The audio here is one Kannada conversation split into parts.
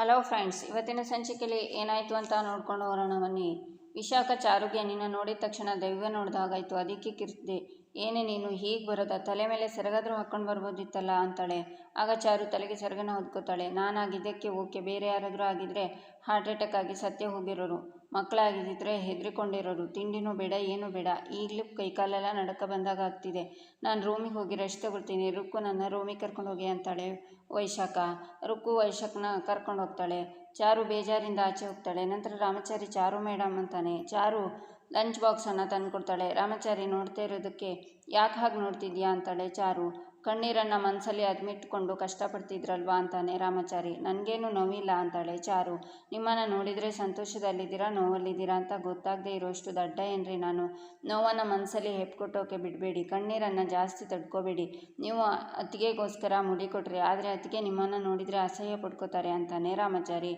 ಹಲೋ ಫ್ರೆಂಡ್ಸ್ ಇವತ್ತಿನ ಸಂಚಿಕೆಯಲ್ಲಿ ಏನಾಯಿತು ಅಂತ ನೋಡ್ಕೊಂಡು ಹೋಗೋಣ ಬನ್ನಿ. ವಿಶಾಖ ಚಾರುಗೆ ನಿನ್ನ ನೋಡಿದ ತಕ್ಷಣ ದೈವ ನೋಡ್ದಾಗಾಯ್ತು. ಅದಕ್ಕೆ ಕಿರ್ತಿದೆ ಏನೇ ನೀನು ಹೀಗೆ ಬರೋದ, ತಲೆ ಮೇಲೆ ಸೆರಗಾದರೂ ಹಾಕ್ಕೊಂಡು ಬರ್ಬೋದಿತ್ತಲ್ಲ ಅಂತಾಳೆ. ಆಗ ಚಾರು ತಲೆಗೆ ಸೆರಗನ ಹೊದ್ಕೋತಾಳೆ. ನಾನಾಗಿದ್ದಕ್ಕೆ ಓಕೆ, ಬೇರೆ ಯಾರಾದರೂ ಆಗಿದ್ದರೆ ಹಾರ್ಟ್ ಅಟ್ಯಾಕ್ ಆಗಿ ಸತ್ಯ ಹೋಗಿರೋರು ಮಕ್ಕಳಾಗಿದ್ದರೆ ಹೆದರಿಕೊಂಡಿರೋರು, ತಿಂಡಿನೂ ಬೇಡ, ಏನೂ ಬೇಡ. ಈಗಲೂ ಕೈಕಾಲೆಲ್ಲ ನಡಕ ಬಂದಾಗ ಆಗ್ತಿದೆ. ನಾನು ರೂಮಿಗೆ ಹೋಗಿ ರೆಸ್ಟ್ ತಗೊಳ್ತೀನಿ. ರುಕ್ಕು ನನ್ನ ರೂಮಿಗೆ ಕರ್ಕೊಂಡು ಹೋಗಿ ಅಂತಾಳೆ ವೈಶಾಖ. ರುಕ್ಕು ವೈಶಾಖನ ಕರ್ಕೊಂಡು ಹೋಗ್ತಾಳೆ. ಚಾರು ಬೇಜಾರಿಂದ ಆಚೆ ಹೋಗ್ತಾಳೆ. ನಂತರ ರಾಮಚಾರಿ, ಚಾರು ಮೇಡಮ್ ಅಂತಾನೆ. ಚಾರು ಲಂಚ್ ಬಾಕ್ಸನ್ನು ತಂದು ಕೊಡ್ತಾಳೆ ರಾಮಚಾರಿ ನೋಡ್ತಾ ಇರೋದಕ್ಕೆ, ಯಾಕೆ ಹಾಗೆ ನೋಡ್ತಿದ್ಯಾ? ಅಂತಾಳೆ ಚಾರು. ಕಣ್ಣೀರನ್ನು ಮನಸ್ಸಲ್ಲಿ ಅದ್ಮಿಟ್ಕೊಂಡು ಕಷ್ಟಪಡ್ತಿದ್ರಲ್ವಾ? ಅಂತಾನೆ ರಾಮಚಾರಿ. ನನಗೇನು ನೋವಿಲ್ಲ, ಅಂತಾಳೆ ಚಾರು. ನಿಮ್ಮನ್ನು ನೋಡಿದರೆ ಸಂತೋಷದಲ್ಲಿದ್ದೀರಾ, ನೋವಲ್ಲಿದ್ದೀರಾ ಅಂತ ಗೊತ್ತಾಗದೇ ಇರೋಷ್ಟು ದಡ್ಡ ಏನ್ರಿ ನಾನು? ನೋವನ್ನು ಮನಸ್ಸಲ್ಲಿ ಹೆಪ್ಕೊಟ್ಟೋಕೆ ಬಿಡಬೇಡಿ. ಕಣ್ಣೀರನ್ನು ಜಾಸ್ತಿ ತಡ್ಕೋಬೇಡಿ. ನೀವು ಅತ್ತಿಗೆಗೋಸ್ಕರ ಮುಡಿ ಕೊಟ್ರಿ. ಆದರೆ ಅತ್ತಿಗೆ ನಿಮ್ಮನ್ನು ನೋಡಿದರೆ ಅಸಹ್ಯ ಪಡ್ಕೋತಾರೆ, ಅಂತಾನೆ ರಾಮಚಾರಿ.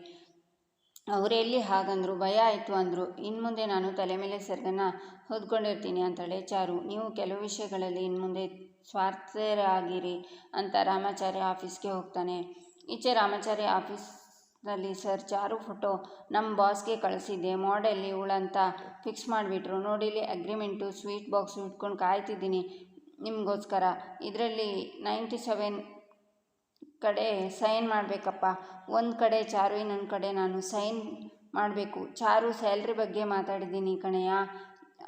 ಅವರೆಲ್ಲಿ ಹಾಗಂದರು, ಭಯ ಆಯಿತು ಅಂದರು. ಇನ್ನು ಮುಂದೆ ನಾನು ತಲೆ ಮೇಲೆ ಸೆರಗನ್ನು ಹೊದ್ಕೊಂಡಿರ್ತೀನಿ ಅಂತಾಳೆ ಚಾರು. ನೀವು ಕೆಲವು ವಿಷಯಗಳಲ್ಲಿ ಇನ್ನು ಮುಂದೆ ಸ್ವಾರ್ಥರಾಗಿರಿ ಅಂತ ರಾಮಾಚಾರ್ಯ ಆಫೀಸ್ಗೆ ಹೋಗ್ತಾನೆ. ಈಚೆ ರಾಮಾಚಾರಿ ಆಫೀಸ್ನಲ್ಲಿ ಸರ್ ಚಾರು ಫೋಟೋ ನಮ್ಮ ಬಾಸ್ಗೆ ಕಳಿಸಿದ್ದೆ. ಮಾಡೆಲ್ ಇವಳಂತ ಫಿಕ್ಸ್ ಮಾಡಿಬಿಟ್ರು. ನೋಡಿಲಿ ಅಗ್ರಿಮೆಂಟು, ಸ್ವೀಟ್ ಬಾಕ್ಸ್ ಇಟ್ಕೊಂಡು ಕಾಯ್ತಿದ್ದೀನಿ ನಿಮಗೋಸ್ಕರ. ಇದರಲ್ಲಿ ನೈಂಟಿ ಸೆವೆನ್ ಕಡೆ ಸೈನ್ ಮಾಡಬೇಕಪ್ಪ. ಒಂದು ಕಡೆ ಚಾರು, ಇನ್ನೊಂದು ಕಡೆ ನಾನು ಸೈನ್ ಮಾಡಬೇಕು. ಚಾರು ಸ್ಯಾಲ್ರಿ ಬಗ್ಗೆ ಮಾತಾಡಿದ್ದೀನಿ ಕಣೆಯ.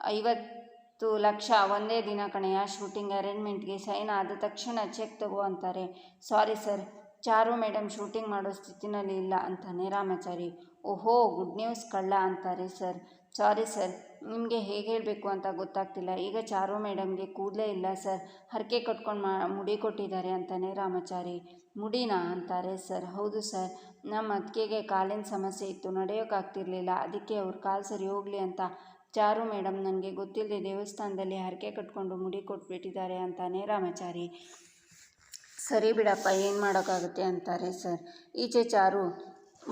ಐವತ್ತು ಲಕ್ಷ ಒಂದೇ ದಿನ ಕಣೆಯ ಶೂಟಿಂಗ್ ಅರೇಂಜ್ಮೆಂಟ್ಗೆ ಸೈನ್ ಆದ ತಕ್ಷಣ ಚೆಕ್ ತಗೋ ಅಂತಾರೆ. Sorry sir, Charu madam shooting ಮಾಡೋ ಸ್ಥಿತಿನಲ್ಲಿ ಇಲ್ಲ ಅಂತಾನೆ ರಾಮಾಚಾರಿ. ಓಹೋ, ಗುಡ್ ನ್ಯೂಸ್ ಕಳ್ಳ ಅಂತಾರೆ ಸರ್. ಸಾರಿ ಸರ್ ನಿಮಗೆ ಹೇಗೆ ಹೇಳಬೇಕು ಅಂತ ಗೊತ್ತಾಗ್ತಿಲ್ಲ. ಈಗ ಚಾರು ಮೇಡಮ್ಗೆ ಕೂದಲೇ ಇಲ್ಲ, ಸರ್. ಹರಕೆ ಕಟ್ಕೊಂಡು ಮಾ, ಮುಡಿ ಕೊಟ್ಟಿದ್ದಾರೆ ಅಂತಾನೆ ರಾಮಚಾರಿ. ಮುಡಿನಾ ಅಂತಾರೆ, ಸರ್. ಹೌದು, ಸರ್. ನಮ್ಮ ಅತ್ತಿಗೆಗೆ ಕಾಲಿನ ಸಮಸ್ಯೆ ಇತ್ತು. ನಡೆಯೋಕ್ಕಾಗ್ತಿರ್ಲಿಲ್ಲ ಅದಕ್ಕೆ ಅವ್ರ ಕಾಲು ಸರಿ ಹೋಗಲಿ ಅಂತ ಚಾರು ಮೇಡಮ್ ನನಗೆ ಗೊತ್ತಿಲ್ಲದೆ ದೇವಸ್ಥಾನದಲ್ಲಿ ಹರಕೆ ಕಟ್ಕೊಂಡು ಮುಡಿ ಕೊಟ್ಬಿಟ್ಟಿದ್ದಾರೆ ಅಂತಾನೆ ರಾಮಚಾರಿ. ಸರಿ ಬಿಡಪ್ಪ, ಏನು ಮಾಡೋಕ್ಕಾಗುತ್ತೆ ಅಂತಾರೆ, ಸರ್. ಈಚೆ ಚಾರು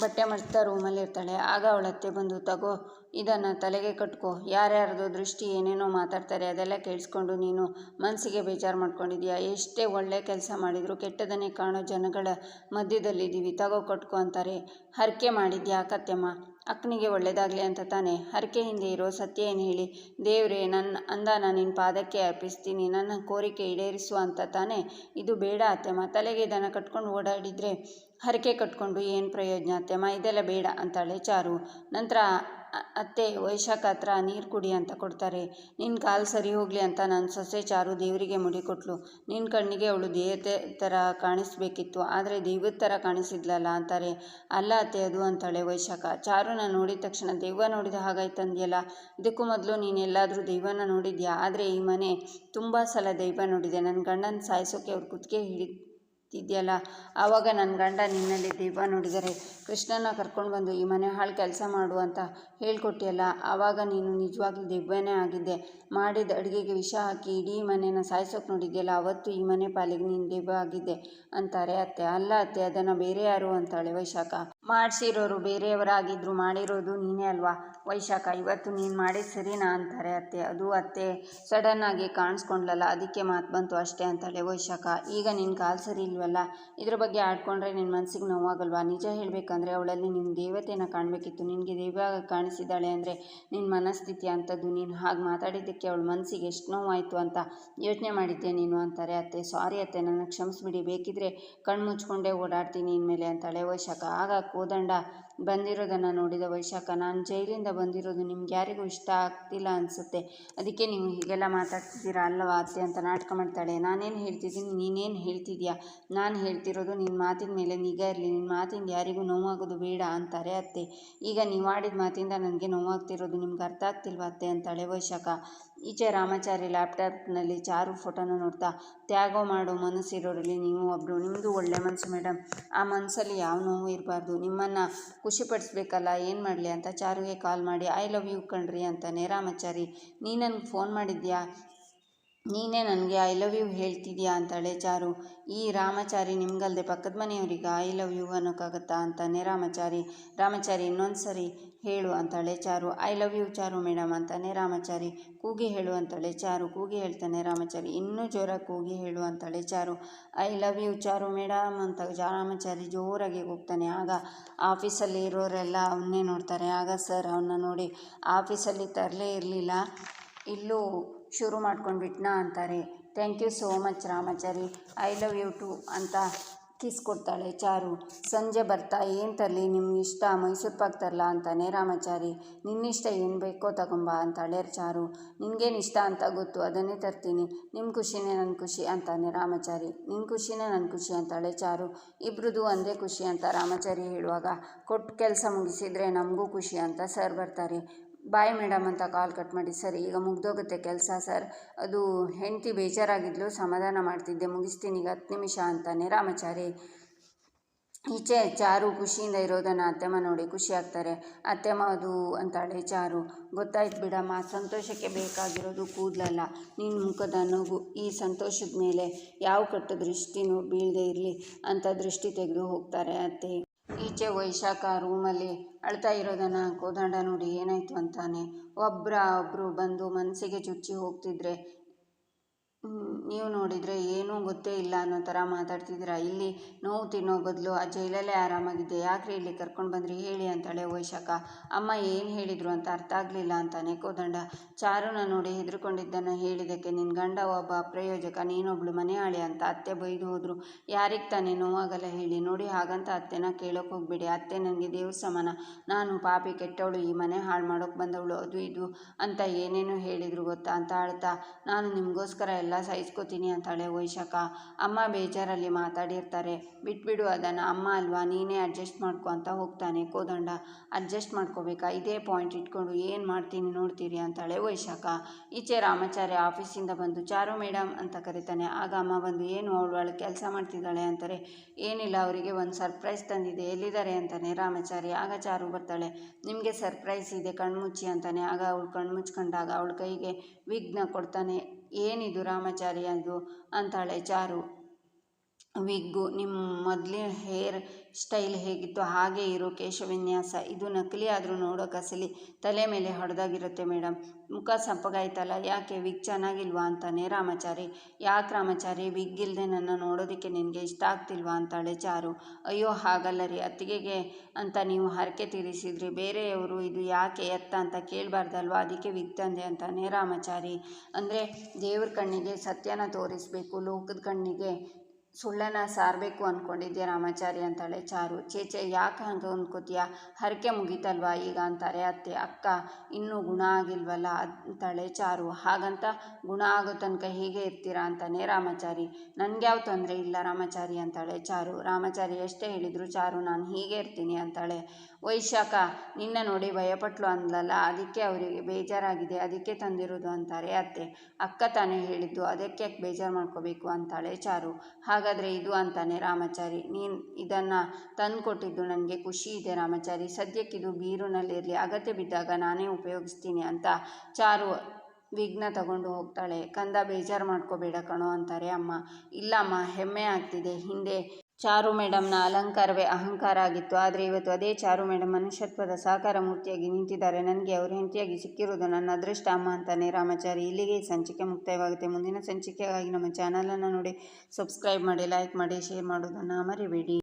ಬಟ್ಟೆ ಮಡ್ತಾ ರೂಮಲ್ಲಿ ಇರ್ತಾಳೆ ಆಗ ಅವಳತ್ತೆ ಬಂದು, ತಗೋ ಇದನ್ನು ತಲೆಗೆ ಕಟ್ಕೊ. ಯಾರ್ಯಾರ್ದು ದೃಷ್ಟಿ ಏನೇನೋ ಮಾತಾಡ್ತಾರೆ, ಅದೆಲ್ಲ ಕೇಳಿಸ್ಕೊಂಡು ನೀನು ಮನಸ್ಸಿಗೆ ಬೇಜಾರು ಮಾಡ್ಕೊಂಡಿದ್ಯಾ? ಎಷ್ಟೇ ಒಳ್ಳೆ ಕೆಲಸ ಮಾಡಿದರೂ ಕೆಟ್ಟದನ್ನೇ ಕಾಣೋ ಜನಗಳ ಮಧ್ಯದಲ್ಲಿದ್ದೀವಿ, ತಗೋ ಕಟ್ಕೋ ಅಂತಾರೆ. ಹರಕೆ ಮಾಡಿದ್ಯಾ ಕತ್ತೆಮ್ಮ ಅಕ್ಕನಿಗೆ ಒಳ್ಳೇದಾಗಲಿ ಅಂತ ತಾನೆ. ಹರಕೆ ಹಿಂದೆ ಇರೋ ಸತ್ಯ ಏನು ಹೇಳಿ? ದೇವರೇ ನನ್ನ ಅಂದ ನಾನು ನಿನ್ನ ಪಾದಕ್ಕೆ ಅರ್ಪಿಸ್ತೀನಿ, ನನ್ನ ಕೋರಿಕೆ ಈಡೇರಿಸು ಅಂತ ತಾನೆ? ಇದು ಬೇಡ ಅತ್ತೆಮ್ಮ ತಲೆಗೆ ಇದನ್ನು ಕಟ್ಕೊಂಡು ಓಡಾಡಿದರೆ ಹರಕೆ ಕಟ್ಕೊಂಡು ಏನು ಪ್ರಯೋಜನ? ಅತ್ತೆಮ್ಮ, ಇದೆಲ್ಲ ಬೇಡ ಅಂತಾಳೆ ಚಾರು. ನಂತರ ಅತ್ತೆ, ವೈಶಾಖ ಹತ್ರ ನೀರು ಕುಡಿ ಅಂತ ಕೊಡ್ತಾರೆ. ನಿನ್ನ ಕಾಲು ಸರಿ ಹೋಗಲಿ ಅಂತ ನನ್ನ ಸೊಸೆ ಚಾರು ದೇವರಿಗೆ ಮುಡಿ ಕೊಟ್ಲು. ನಿನ್ನ ಕಣ್ಣಿಗೆ ಅವಳು ದೇವತೆ ಥರ ಕಾಣಿಸ್ಬೇಕಿತ್ತು. ಆದರೆ ದೈವದ ಥರ ಕಾಣಿಸಿದ್ಲಲ್ಲ ಅಂತಾರೆ. ಅಲ್ಲ ಅತ್ತೆ, ಅದು ಅಂತಾಳೆ ವೈಶಾಖ. ಚಾರುನ ನೋಡಿದ ತಕ್ಷಣ, ದೈವ ನೋಡಿದ ಹಾಗಾಯ್ತಂದ್ಯಲ್ಲ ಇದಕ್ಕೂ ಮೊದಲು ನೀನು ಎಲ್ಲಾದರೂ ದೈವನ ನೋಡಿದ್ಯಾ? ಆದರೆ ಈ ಮನೆ ತುಂಬ ಸಲ ದೈವ ನೋಡಿದೆ. ನನ್ನ ಗಂಡನ ಸಾಯಿಸೋಕೆ ಅವ್ರು ಕುತ್ತಿಗೆ ಹಿಡಿ ಇದೆಯಲ್ಲ ಆವಾಗ ನನ್ನ ಗಂಡ ನಿನ್ನಲ್ಲಿ ದೀಪ ನೋಡಿದರೆ ಕೃಷ್ಣನ ಕರ್ಕೊಂಡು ಬಂದು ಈ ಮನೆ ಹಾಳು ಕೆಲಸ ಮಾಡು ಅಂತ ಹೇಳ್ಕೊಟ್ಟಿಯಲ್ಲ ಆವಾಗ ನೀನು ನಿಜವಾಗ್ಲೂ ದಿವ್ಯನೇ ಆಗಿದ್ದೆ. ಮಾಡಿದ ಅಡುಗೆಗೆ ವಿಷ ಹಾಕಿ ಇಡೀ ಮನೆನ ಸಾಯಿಸೋಕೆ ನೋಡಿದ್ಯಲ್ಲ, ಅವತ್ತು ಈ ಮನೆ ಪಾಲಿಗೆ ನೀನು ದಿವ್ಯ ಆಗಿದ್ದೆ ಅಂತಾರೆ ಅತ್ತೆ. ಅಲ್ಲ ಅತ್ತೆ, ಅದನ್ನು ಬೇರೆ ಯಾರು ಅಂತಾಳೆ ವೈಶಾಖ. ಮಾಡಿಸಿರೋರು ಬೇರೆಯವರಾಗಿದ್ದರು ಮಾಡಿರೋದು ನೀನೇ ಅಲ್ವಾ? ವೈಶಾಖ, ಇವತ್ತು ನೀನು ಮಾಡಿ ಸರಿನಾ ಅಂತಾರೆ ಅತ್ತೆ. ಅದು ಅತ್ತೆ ಸಡನ್ನಾಗಿ ಕಾಣಿಸ್ಕೊಂಡ್ಲಲ್ಲ, ಅದಕ್ಕೆ ಮಾತು ಬಂತು ಅಷ್ಟೇ ಅಂತಾಳೆ ವೈಶಾಖ. ಈಗ ನಿನ್ನ ಕಾಲು ಸರಿ ಇಲ್ವಲ್ಲ? ಇದ್ರ ಬಗ್ಗೆ ಆಡ್ಕೊಂಡ್ರೆ ನಿನ್ನ ಮನಸ್ಸಿಗೆ ನೋವಾಗಲ್ವಾ? ನಿಜ ಹೇಳಬೇಕಂದ್ರೆ ಅವಳಲ್ಲಿ ನಿನ್ನ ದೇವತೆನ ಕಾಣಬೇಕಿತ್ತು. ನಿನಗೆ ದೈವ ಕಾಣಿಸಿದ್ದಾಳೆ ಅಂದರೆ ನಿನ್ನ ಮನಸ್ಥಿತಿ ಅಂಥದ್ದು ನೀನು ಹಾಗೆ ಮಾತಾಡಿದ್ದಕ್ಕೆ ಅವಳ ಮನಸ್ಸಿಗೆ ಎಷ್ಟು ನೋವಾಯಿತು ಅಂತ ಯೋಚನೆ ಮಾಡಿದ್ದೆ ನೀನು ಅಂತಾರೆ ಅತ್ತೆ. ಸಾರಿ ಅತ್ತೆ, ನನ್ನ ಕ್ಷಮಿಸ್ಬಿಡಿ. ಬೇಕಿದ್ರೆ ಕಣ್ಣು ಮುಚ್ಕೊಂಡೇ ಓಡಾಡ್ತೀನಿ ಇನ್ಮೇಲೆ ಅಂತಾಳೆ ವೈಶಾಖ. ಆಗ ಕೋದಂಡ ಬಂದಿರೋದನ್ನು ನೋಡಿದ ವೈಶಾಖ, ನಾನು ಜೈಲಿಂದ ಬಂದಿರೋದು ನಿಮ್ಗೆ ಯಾರಿಗೂ ಇಷ್ಟ ಆಗ್ತಿಲ್ಲ ಅನಿಸುತ್ತೆ. ಅದಕ್ಕೆ ನೀವು ಹೀಗೆಲ್ಲ ಮಾತಾಡ್ತಿದ್ದೀರಾ ಅಲ್ಲವಾ ಅತ್ತೆ ಅಂತ ನಾಟಕ ಮಾಡ್ತಾಳೆ. ನಾನೇನು ಹೇಳ್ತಿದ್ದೀನಿ, ನೀನೇನು ಹೇಳ್ತಿದ್ಯಾ? ನಾನು ಹೇಳ್ತಿರೋದು ನಿನ್ನ ಮಾತಿನ ಮೇಲೆ ನಿಗಾ ಇರಲಿ. ನಿನ್ನ ಮಾತಿಂದ ಯಾರಿಗೂ ನೋವಾಗೋದು ಬೇಡ ಅಂತಾರೆ ಅತ್ತೆ. ಈಗ ನೀವು ಆಡಿದ ಮಾತಿಂದ ನನಗೆ ನೋವಾಗ್ತಿರೋದು ನಿಮ್ಗೆ ಅರ್ಥ ಆಗ್ತಿಲ್ವಾ ಅತ್ತೆ? ಅಂತಾಳೆ ವೈಶಾಖ. ಈಚೆ ರಾಮಾಚಾರಿ ಲ್ಯಾಪ್ಟಾಪ್ನಲ್ಲಿ ಚಾರು ಫೋಟೋನ ನೋಡ್ತಾ, ತ್ಯಾಗ ಮಾಡೋ ಮನಸ್ಸಿರೋರಲ್ಲಿ ನೀವು ಒಬ್ಬರು ನಿಮ್ಮದು ಒಳ್ಳೆ ಮನಸ್ಸು ಮೇಡಮ್ ಆ ಮನಸ್ಸಲ್ಲಿ ಯಾವ ನೋವು ಇರಬಾರ್ದು? ನಿಮ್ಮನ್ನು ಖುಷಿಪಡಿಸ್ಬೇಕಲ್ಲ, ಏನು ಮಾಡಲಿ ಅಂತ ಚಾರುಗೆ ಕಾಲ್ ಮಾಡಿ ಐ ಲವ್ ಯು ಕಣ್ರಿ ಅಂತಾನೆ. ರಾಮಾಚಾರಿ ನೀ ನನಗೆ ಫೋನ್ ಮಾಡಿದ್ಯಾ? ನೀನೇ ನನಗೆ ಐ ಲವ್ ಯು ಹೇಳ್ತಿದ್ಯಾ ಅಂತಾಳೆ ಚಾರು. ಈ ರಾಮಚಾರಿ ನಿಮ್ಗಲ್ದೆ ಪಕ್ಕದ ಮನೆಯವರಿಗೆ ಐ ಲವ್ ಯು ಅನ್ನೋಕ್ಕಾಗತ್ತಾ ಅಂತಾನೆ ರಾಮಚಾರಿ. ರಾಮಚಾರಿ ಇನ್ನೊಂದು ಸರಿ ಹೇಳು ಅಂತಾಳೆ Charu. I love you Charu madam ಅಂತಾನೆ ರಾಮಚಾರಿ. ಕೂಗಿ ಹೇಳು ಅಂತಾಳೆ ಚಾರು. ಕೂಗಿ ಹೇಳ್ತಾನೆ ರಾಮಚಾರಿ. ಇನ್ನೂ ಜೋರಾಗಿ ಕೂಗಿ ಹೇಳು ಅಂತಾಳೆ Charu. I love you Charu madam ಅಂತ ರಾಮಚಾರಿ ಜೋರಾಗಿ ಹೋಗ್ತಾನೆ ಆಗ ಆಫೀಸಲ್ಲಿ ಇರೋರೆಲ್ಲ ಅವನ್ನೇ ನೋಡ್ತಾರೆ. ಆಗ ಸರ್ ಅವನ್ನ ನೋಡಿ, ಆಫೀಸಲ್ಲಿ ತರಲೇ ಇರಲಿಲ್ಲ. ಇಲ್ಲೂ ಶುರು ಮಾಡ್ಕೊಂಡ್ಬಿಟ್ನಾ ಅಂತಾರೆ. Thank you so much Ramachari. I love you too ಅಂತ ಕಿಸ್ ಕೊಡ್ತಾಳೆ ಚಾರು. ಸಂಜೆ ಬರ್ತಾ ಏನು ತರಲಿ, ನಿಮ್ಗೆ ಇಷ್ಟ ಮೈಸೂರು ಪಾಕ್ ತರಲ ಅಂತಾನೆ ರಾಮಾಚಾರಿ. ನಿನ್ನಿಷ್ಟ ಏನು ಬೇಕೋ ತಗೊಂಬ ಅಂತಾಳೆ ಚಾರು. ನಿನಗೇನು ಇಷ್ಟ ಅಂತ ಗೊತ್ತು, ಅದನ್ನೇ ತರ್ತೀನಿ. ನಿಮ್ಮ ಖುಷಿನೇ ನನ್ನ ಖುಷಿ ಅಂತಾನೆ ರಾಮಾಚಾರಿ. ನಿನ್ನ ಖುಷಿನೇ ನನ್ನ ಖುಷಿ ಅಂತಾಳೆ ಚಾರು. ಇಬ್ರದ್ದು ಒಂದೇ ಖುಷಿ ಅಂತ ರಾಮಾಚಾರಿ ಹೇಳುವಾಗ ಕೊಟ್ಟು ಕೆಲಸ ಮುಗಿಸಿದರೆ ನಮಗೂ ಖುಷಿ ಅಂತ ಸರ್ ಬರ್ತಾರೆ. ಬಾಯ್ ಮೇಡಮ್ ಅಂತ ಕಾಲ್ ಕಟ್ ಮಾಡಿ, ಸರ್, ಈಗ ಮುಗ್ದೋಗುತ್ತೆ ಕೆಲಸ, ಸರ್. ಅದು ಹೆಂಡತಿ ಬೇಜಾರಾಗಿದ್ಲು, ಸಮಾಧಾನ ಮಾಡ್ತಿದ್ದೆ, ಮುಗಿಸ್ತೀನಿ, ಈಗ ಹತ್ತು ನಿಮಿಷ ಅಂತಾನೆ ರಾಮಚಾರಿ ಈಚೆ ಚಾರು ಖುಷಿಯಿಂದ ಇರೋದನ್ನು ಅತ್ತೆಮ್ಮ ನೋಡಿ ಖುಷಿ ಆಗ್ತಾರೆ. ಅತ್ತೆಮ್ಮ ಅದು ಅಂತಾಳೆ, ಚಾರು, ಗೊತ್ತಾಯ್ತು ಬಿಡಮ್ಮ, ಸಂತೋಷಕ್ಕೆ ಬೇಕಾಗಿರೋದು ಕೂದಲಲ್ಲ. ನಿನ್ನ ಮುಖದ ನಗು ಈ ಸಂತೋಷದ ಮೇಲೆ ಯಾವ ಕಟ್ಟು ದೃಷ್ಟಿನೂ ಬೀಳದೆ ಇರಲಿ ಅಂತ ದೃಷ್ಟಿ ತೆಗೆದು ಹೋಗ್ತಾರೆ ಅತ್ತೆ. ಈಚೆ ವೈಶಾಖ ರೂಮಲ್ಲಿ ಅಳ್ತಾ ಇರೋದನ್ನು ಕೋದಂಡ ನೋಡಿ ಏನಾಯಿತು ಅಂತಾನೆ. ಒಬ್ಬರ ಒಬ್ಬರು ಬಂದು ಮನಸ್ಸಿಗೆ ಚುಚ್ಚಿ ಹೋಗ್ತಿದ್ರೆ ನೀವು ನೋಡಿದರೆ ಏನೂ ಗೊತ್ತೇ ಇಲ್ಲ ಅನ್ನೋ ಥರ ಮಾತಾಡ್ತಿದ್ದೀರಾ? ಇಲ್ಲಿ ನೋವು ತಿನ್ನೋ ಬದಲು ಆ ಜೈಲಲ್ಲೇ ಆರಾಮಾಗಿದ್ದೆ. ಯಾಕ್ರಿ ಇಲ್ಲಿ ಕರ್ಕೊಂಡು ಬಂದ್ರಿ? ಹೇಳಿ ಅಂತಾಳೆ ವೈಶಾಖ. ಅಮ್ಮ ಏನು ಹೇಳಿದರು ಅಂತ ಅರ್ಥ ಆಗಲಿಲ್ಲ ಅಂತಾನೆ ಕೋದಂಡ. ಚಾರುನ ನೋಡಿ ಹೆದರ್ಕೊಂಡಿದ್ದನ್ನು ಹೇಳಿದ್ದಕ್ಕೆ ನಿನ್ನ ಗಂಡ ಒಬ್ಬ ಪ್ರಯೋಜಕ, ನೀನೊಬ್ಳು ಮನೆ ಹಾಳೆ ಅಂತ ಅತ್ತೆ ಬೈದು ಹೋದರು. ಯಾರಿಗೆ ತಾನೇ ನೋವಾಗಲ್ಲ ಹೇಳಿ. ನೋಡಿ ಹಾಗಂತ ಅತ್ತೆನ ಕೇಳೋಕೆ ಹೋಗ್ಬೇಡಿ. ಅತ್ತೆ ನನಗೆ ದೇವ್ರ ಸಮಾನ. ನಾನು ಪಾಪಿ ಕೆಟ್ಟವಳು, ಈ ಮನೆ ಹಾಳು ಮಾಡೋಕೆ ಬಂದವಳು, ಅದು ಇದು ಅಂತ ಏನೇನೋ ಹೇಳಿದರು ಗೊತ್ತಾ ಅಂತ ಅಳ್ತಾ. ನಾನು ನಿಮಗೋಸ್ಕರ ಎಲ್ಲ ಸಹಿಸ್ಕೋತೀನಿ ಅಂತಾಳೆ ವೈಶಾಖ. ಅಮ್ಮ ಬೇಜಾರಲ್ಲಿ ಮಾತಾಡಿರ್ತಾರೆ. ಬಿಟ್ಬಿಡು ಅದನ್ನು. ಅಮ್ಮ ಅಲ್ವಾ? ನೀನೇ ಅಡ್ಜಸ್ಟ್ ಮಾಡ್ಕೊ ಅಂತ ಹೋಗ್ತಾನೆ ಕೋದಂಡ. ಅಡ್ಜಸ್ಟ್ ಮಾಡ್ಕೋಬೇಕಾ? ಇದೇ ಪಾಯಿಂಟ್ ಇಟ್ಕೊಂಡು ಏನು ಮಾಡ್ತೀನಿ ನೋಡ್ತೀರಿ ಅಂತಾಳೆ ವೈಶಾಖ. ಈಚೆ ರಾಮಾಚಾರ್ಯ ಆಫೀಸಿಂದ ಬಂದು, ಚಾರು ಮೇಡಮ್ ಅಂತ ಕರೀತಾನೆ. ಆಗ ಅಮ್ಮ ಬಂದು, ಏನು ಅವಳು ಅವಳು ಕೆಲಸ ಮಾಡ್ತಿದ್ದಾಳೆ? ಅಂತಾರೆ. ಏನಿಲ್ಲ, ಅವರಿಗೆ ಒಂದು ಸರ್ಪ್ರೈಸ್ ತಂದಿದೆ. ಎಲ್ಲಿದ್ದಾರೆ? ಅಂತಾನೆ ರಾಮಾಚಾರಿ ಆಗ ಚಾರು ಬರ್ತಾಳೆ. ನಿಮಗೆ ಸರ್ಪ್ರೈಸ್ ಇದೆ ಕಣ್ಮುಚ್ಚಿ ಅಂತಾನೆ. ಆಗ ಅವಳು ಕಣ್ಮುಚ್ಕೊಂಡಾಗ ಅವಳ ಕೈಗೆ ವಿಘ್ನ ಕೊಡ್ತಾನೆ. ಏನಿದು ರಾಮಾಚಾರಿ ಅದು ಅಂತಾಳೆ ಚಾರು ವಿಗ್ಗು ನಿಮ್ಮ ಮೊದಲಿನ ಹೇರ್ ಸ್ಟೈಲ್ ಹೇಗಿತ್ತು? ಹಾಗೆ ಇರೋ ಕೇಶವಿನ್ಯಾಸ. ಇದು ನಕಲಿ ಆದರೂ ನೋಡೋಕೆ ಅಸಲಿ ತಲೆ ಮೇಲೆ ಹೊಡೆದಾಗಿರುತ್ತೆ ಮೇಡಮ್ ಮುಖ ಸಪ್ಪಗಾಯ್ತಲ್ಲ ಯಾಕೆ ವಿಗ್ ಚೆನ್ನಾಗಿಲ್ವಾ ಅಂತಾನೆ ರಾಮಾಚಾರಿ. ಯಾಕೆ ರಾಮಾಚಾರಿ? ವಿಗ್ ಇಲ್ಲದೆ ನನ್ನ ನೋಡೋದಕ್ಕೆ ನಿನಗೆ ಇಷ್ಟ ಆಗ್ತಿಲ್ವಾ ಅಂತಾಳೆ ಚಾರು. ಅಯ್ಯೋ, ಹಾಗಲ್ಲ ರೀ. ಅತ್ತಿಗೆಗೆ ಅಂತ ನೀವು ಹರಕೆ ತೀರಿಸಿದ್ರಿ. ಬೇರೆಯವರು ಇದು ಯಾಕೆ ಎತ್ತ ಅಂತ ಕೇಳಬಾರ್ದಲ್ವಾ? ಅದಕ್ಕೆ ವಿಗ್ ತಂದೆ ಅಂತಾನೆ ರಾಮಾಚಾರಿ. ಅಂದರೆ ದೇವ್ರ ಕಣ್ಣಿಗೆ ಸತ್ಯನ ತೋರಿಸಬೇಕು, ಲೋಕದ ಕಣ್ಣಿಗೆ ಸುಳ್ಳನ್ನು ಸಾರಬೇಕು ಅಂದ್ಕೊಂಡಿದ್ದೆ ರಾಮಾಚಾರಿ ಅಂತಾಳೆ. ಚಾರು ಚೇಚೆ ಯಾಕೆ ಹಂಗೆ ಅಂದ್ಕೋತೀಯ ಹರಕೆ ಮುಗೀತಲ್ವಾ ಈಗ ಅಂತಾರೆ ಅತ್ತೆ, ಅಕ್ಕ, ಇನ್ನೂ ಗುಣ ಆಗಿಲ್ವಲ್ಲ ಅಂತಾಳೆ ಚಾರು. ಹಾಗಂತ ಗುಣ ಆಗೋ ತನಕ ಹೀಗೆ ಇರ್ತೀರಾ ಅಂತಾನೆ ರಾಮಾಚಾರಿ. ನನಗೆ ಯಾವ ತೊಂದರೆ ಇಲ್ಲ ರಾಮಾಚಾರಿ ಅಂತಾಳೆ ಚಾರು. ರಾಮಾಚಾರಿ ಎಷ್ಟೇ ಹೇಳಿದ್ರು ಚಾರು, ನಾನು ಹೀಗೆ ಇರ್ತೀನಿ ಅಂತಾಳೆ. ವೈಶಾಖ, ನಿನ್ನ ನೋಡಿ ಭಯಪಟ್ಲು ಅಂದ್ಲಲ್ಲ, ಅದಕ್ಕೆ ಅವರಿಗೆ ಬೇಜಾರಾಗಿದೆ, ಅದಕ್ಕೆ ತಂದಿರೋದು ಅಂತಾರೆ ಅತ್ತೆ. ಅಕ್ಕ ತಾನೇ ಹೇಳಿದ್ದು, ಅದಕ್ಕೆ ಬೇಜಾರು ಮಾಡ್ಕೋಬೇಕು ಅಂತಾಳೆ ಚಾರು. ಹಾಗಾದರೆ ಇದು ಅಂತಾನೆ ರಾಮಾಚಾರಿ, ನೀನು ಇದನ್ನು ತಂದುಕೊಟ್ಟಿದ್ದು ನನಗೆ ಖುಷಿ ಇದೆ ರಾಮಾಚಾರಿ ಸದ್ಯಕ್ಕಿದು ಬೀರುನಲ್ಲಿರಲಿ ಅಗತ್ಯ ಬಿದ್ದಾಗ ನಾನೇ ಉಪಯೋಗಿಸ್ತೀನಿ ಅಂತ ಚಾರು ವಿಘ್ನ ತಗೊಂಡು ಹೋಗ್ತಾಳೆ. ಕಂದ ಬೇಜಾರು ಮಾಡ್ಕೋಬೇಡ ಕಣೋ ಅಂತಾರೆ ಅಮ್ಮ. ಇಲ್ಲಮ್ಮ, ಹೆಮ್ಮೆ ಆಗ್ತಿದೆ. ಹಿಂದೆ ಚಾರು ಮೇಡಮ್ನ ಅಲಂಕಾರವೇ ಅಹಂಕಾರ ಆಗಿತ್ತು. ಆದರೆ ಇವತ್ತು ಅದೇ ಚಾರು ಮೇಡಮ್ ಮನುಷ್ಯತ್ವದ ಸಾಕಾರ ಮೂರ್ತಿಯಾಗಿ ನಿಂತಿದ್ದಾರೆ. ನನಗೆ ಅವರು ಹೆಂಡತಿಯಾಗಿ ಸಿಕ್ಕಿರುವುದು ನನ್ನ ಅದೃಷ್ಟ ಅಮ್ಮ ಅಂತಾನೆ. ರಾಮಾಚಾರಿ, ಇಲ್ಲಿಗೆ ಸಂಚಿಕೆ ಮುಕ್ತಾಯವಾಗುತ್ತೆ. ಮುಂದಿನ ಸಂಚಿಕೆಗಾಗಿ ನಮ್ಮ ಚಾನಲನ್ನು ನೋಡಿ, ಸಬ್ಸ್ಕ್ರೈಬ್ ಮಾಡಿ, ಲೈಕ್ ಮಾಡಿ, ಶೇರ್ ಮಾಡೋದನ್ನು ಮರಿಬೇಡಿ.